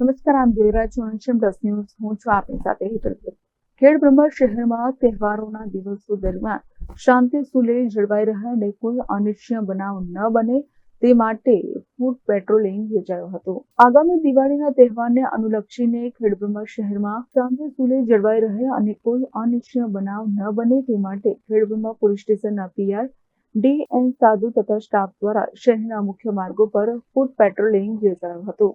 નમસ્કાર, આમ જોઈ રહ્યા છો ન્યૂઝ. હું છું આપની સાથે હેતલ. ખેડ બ્રહ્મા શહેરમાં તહેવારોના દિવસો દરમિયાન શાંતિ સુલે જળવાઈ રહે અને કોઈ અનિચ્છનીય બનાવ ન બને તે માટે ફૂડ પેટ્રોલિંગ યોજાયો હતો. આગામી દિવાળીના તહેવારને અનુલક્ષીને ખેડ બ્રહ્મા શહેરમાં શાંતિ સુલે જળવાઈ રહે અને કોઈ અનિચ્છનીય બનાવ ન બને તે માટે ખેડ બ્રહ્મા પોલીસ સ્ટેશનના પીઆઈ ડી એન સાધુ તથા સ્ટાફ દ્વારા શહેરના મુખ્ય માર્ગો પર ફૂડ પેટ્રોલિંગ યોજાયું હતું.